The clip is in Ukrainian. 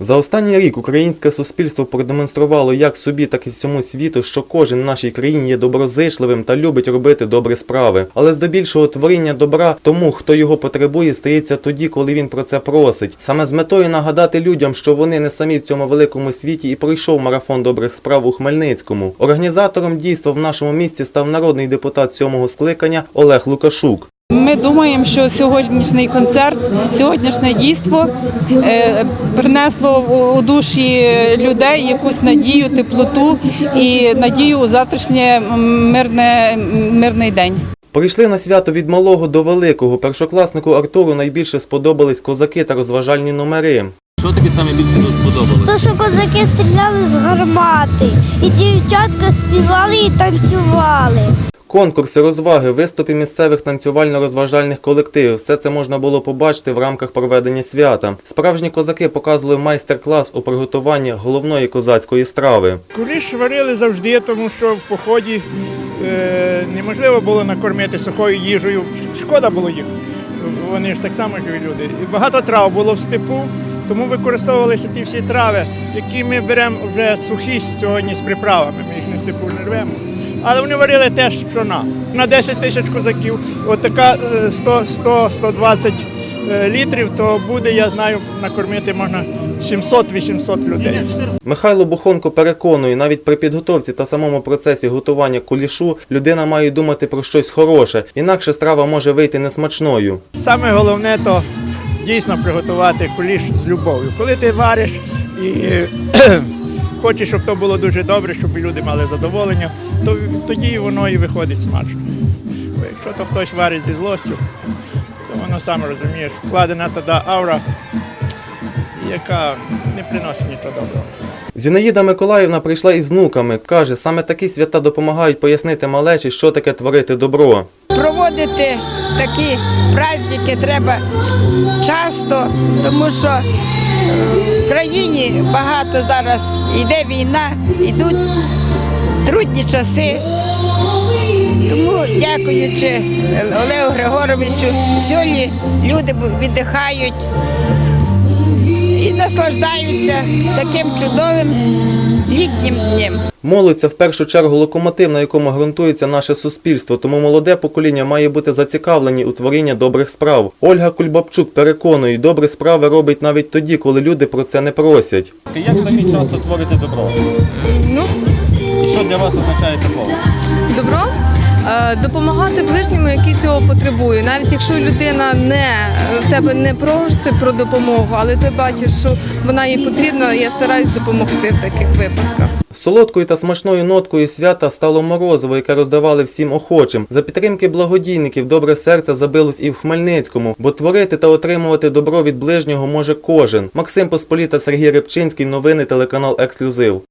За останній рік українське суспільство продемонструвало як собі, так і всьому світу, що кожен в нашій країні є доброзичливим та любить робити добрі справи. Але здебільшого творіння добра тому, хто його потребує, стається тоді, коли він про це просить. Саме з метою нагадати людям, що вони не самі в цьому великому світі, і пройшов марафон добрих справ у Хмельницькому. Організатором дійства в нашому місті став народний депутат сьомого скликання Олег Лукашук. Ми думаємо, що сьогоднішній концерт, сьогоднішнє дійство е, принесло у- душі людей якусь надію, теплоту і надію у завтрашнє мирне, мирний день. Прийшли на свято від малого до великого. Першокласнику Артуру найбільше сподобались козаки та розважальні номери. Що тобі саме більше сподобалось? То, що козаки стріляли з гармати, і дівчатка співали і танцювали. Конкурси, розваги, виступи місцевих танцювально-розважальних колективів. Все це можна було побачити в рамках проведення свята. Справжні козаки показували майстер-клас у приготуванні головної козацької страви. Куліш варили завжди, тому що в поході е, неможливо було накормити сухою їжею. Шкода було їх. Вони ж так само живі люди. І багато трав було в степу, тому використовувалися ті всі трави, які ми беремо вже сухі сьогодні з приправами. Ми їх не в степу не рвемо. Але вони варили теж пшона. На 10 тисяч козаків, от така е, 100, 100, 120 е, літрів, то буде, я знаю, накормити можна 700-800 людей. Михайло Бухонко переконує, навіть при підготовці та самому процесі готування кулішу людина має думати про щось хороше, інакше страва може вийти несмачною. Саме головне то дійсно приготувати куліш з любов'ю. Коли ти вариш і е, хочеш, щоб то було дуже добре, щоб люди мали задоволення, то тоді воно і виходить смачно. Бо якщо то хтось варить зі злостю, то воно саме розумієш, вкладена тоді аура, яка не приносить нічого доброго. Зінаїда Миколаївна прийшла із внуками. Каже, саме такі свята допомагають пояснити малечі, що таке творити добро. проводити такі праздники треба часто, тому що е, в країні багато зараз йде війна, йдуть трудні часи. Тому, дякуючи Олегу Григоровичу, сьогодні люди віддихають наслаждаються таким чудовим літнім днем. Це в першу чергу локомотив, на якому ґрунтується наше суспільство, тому молоде покоління має бути зацікавлені у творінні добрих справ. Ольга Кульбабчук переконує, добрі справи робить навіть тоді, коли люди про це не просять. Як самі часто творите добро? Ну, що для вас означає це слово? добро допомагати ближньому, який цього потребує. Навіть якщо людина не в тебе не просить про допомогу, але ти бачиш, що вона їй потрібна, я стараюсь допомогти в таких випадках. Солодкою та смачною ноткою свята стало морозиво, яке роздавали всім охочим. За підтримки благодійників добре серце забилось і в Хмельницькому, бо творити та отримувати добро від ближнього може кожен. Максим Посполіта, Сергій Рибчинський, новини телеканал Ексклюзив.